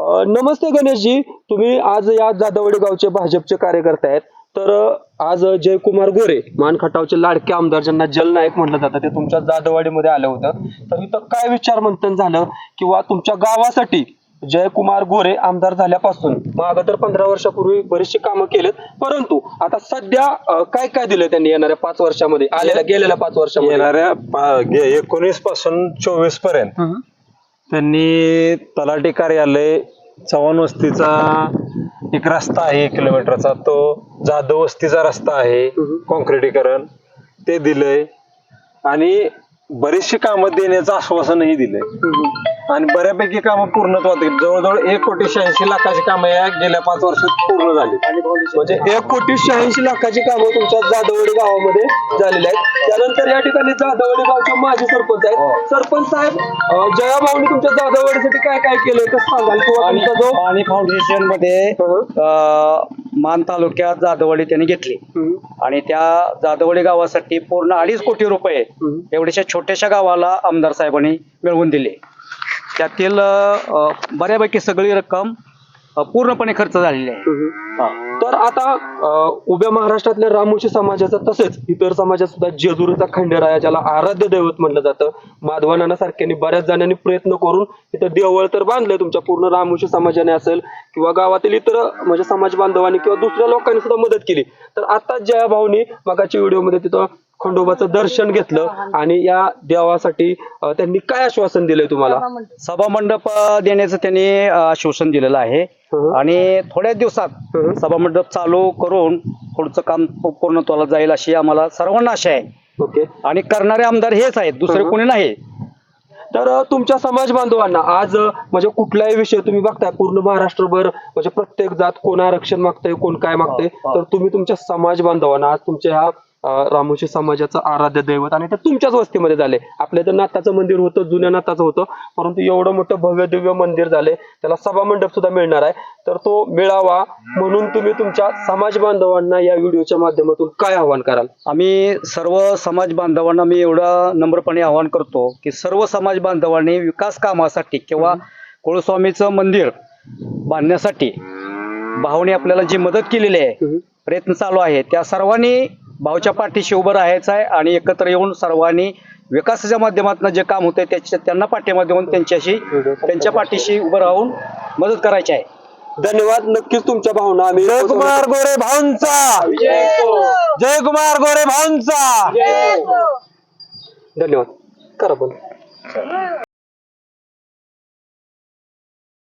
नमस्ते गणेशजी. तुम्ही आज या जाधववाडी गावचे भाजपचे कार्यकर्ते आहेत. तर आज जयकुमार गोरे मान खटावचे लाडके आमदार ज्यांना जलनायक म्हटलं जातं ते तुमच्या जाधववाडीमध्ये आलं होतं. तर इथं काय विचार मंथन झालं? किंवा तुमच्या गावासाठी जयकुमार गोरे आमदार झाल्यापासून मागं तर पंधरा वर्षापूर्वी बरीचशी कामं केलेत परंतु आता सध्या काय काय दिलं त्यांनी येणाऱ्या पाच वर्षामध्ये? आलेल्या गेलेल्या पाच वर्षामध्ये? येणाऱ्या एकोणीसपासून चोवीसपर्यंत. त्यांनी तलाठी कार्यालय चव्हाण वस्तीचा एक रस्ता आहे एक किलोमीटरचा तो जाधव वस्तीचा रस्ता आहे. कॉन्क्रिटीकरण ते दिलंय आणि बरीचशी कामं देण्याचं आश्वासनही दिलंय. आणि बऱ्यापैकी कामं पूर्णत्वात येईल. जवळजवळ एक कोटी शहाऐंशी लाखाची कामं या गेल्या पाच वर्षात पूर्ण झाली. म्हणजे एक कोटी शहाऐंशी लाखाची कामं तुमच्या जाधववाडी गावामध्ये झालेली आहेत. त्यानंतर या ठिकाणी जाधववाडी गावचे माजी सरपंच आहेत. सरपंच साहेब जयाभाऊनी तुमच्या जाधववाडीसाठी काय काय केलंय कसं सांगाल किंवा तुमचा जो पाणी फाउंडेशनमध्ये हं. अं, मान तालुक्यात जाधववाडी त्यांनी घेतली. आणि त्या जाधववाडी गावासाठी पूर्ण अडीच कोटी रुपये. एवढ्याशा छोट्याशा गावाला आमदार साहेबांनी मिळवून दिले. त्यातील बऱ्यापैकी सगळी रक्कम पूर्णपणे खर्च झालेली आहे. तर आता अं, उभ्या महाराष्ट्रातल्या रामोशी समाजाचं तसेच इतर समाजात सुद्धा जेजुरीचा खंडेराया ज्याला आराध्य दैवत म्हटलं जातं माधवानाना सारख्यांनी बऱ्याच जणांनी प्रयत्न करून इथं देवळ तर बांधलंय तुमच्या पूर्ण रामोशी समाजाने असेल किंवा गावातील इतर म्हणजे समाज बांधवांनी किंवा दुसऱ्या लोकांनी सुद्धा मदत केली. तर आता जया भाऊनी मगाच्या व्हिडिओमध्ये तिथं खंडोबाचं दर्शन घेतलं आणि या देवासाठी त्यांनी काय आश्वासन दिलंय तुम्हाला सभा मंडप देण्याचं त्यांनी आश्वासन दिलेलं आहे हं. आणि थोड्याच दिवसात हं. सभा मंडप चालू करून पुढचं काम पूर्णत्वाला जाईल अशी आम्हाला सर्वांना आशा आहे ओके आणि करणारे आमदार हेच आहेत दुसरे हं. कोणी नाही तर तुमच्या समाज बांधवांना आज म्हणजे कुठलाही विषय तुम्ही बघताय पूर्ण महाराष्ट्रभर म्हणजे प्रत्येक जात कोण आरक्षण मागतंय कोण काय मागतंय हो. तर तुम्ही तुमच्या समाज बांधवांना आज तुमच्या ह्या रामोशी समाजाचं आराध्य दैवत आणि ते तुमच्याच वस्तीमध्ये झाले. आपल्या तर नाताचं मंदिर होतं जुन्या नाताचं होतं. परंतु एवढं मोठं भव्य दिव्य मंदिर झाले त्याला सभा मंडप सुद्धा मिळणार आहे. तर तो मिळावा म्हणून तुम्ही तुमच्या समाज बांधवांना या व्हिडिओच्या माध्यमातून काय आव्हान कराल? आम्ही सर्व समाज बांधवांना मी एवढं नम्रपणे आवाहन करतो की सर्व समाज बांधवांनी विकास कामासाठी किंवा कुळस्वामीचं मंदिर बांधण्यासाठी भाऊने आपल्याला जी मदत केलेली आहे प्रयत्न चालू आहे त्या सर्वांनी भाऊच्या पाठीशी उभं राहायचं आहे आणि एकत्र येऊन सर्वांनी विकासाच्या माध्यमातून जे काम होते त्याच्या त्यांना पाठिंबा देऊन त्यांच्याशी त्यांच्या पाठीशी उभं राहून मदत करायची आहे. धन्यवाद. नक्कीच तुमच्या भावना आम्ही जयकुमार गोरे भाऊंचा! जयकुमार गोरे भाऊंचा! धन्यवाद. करा पण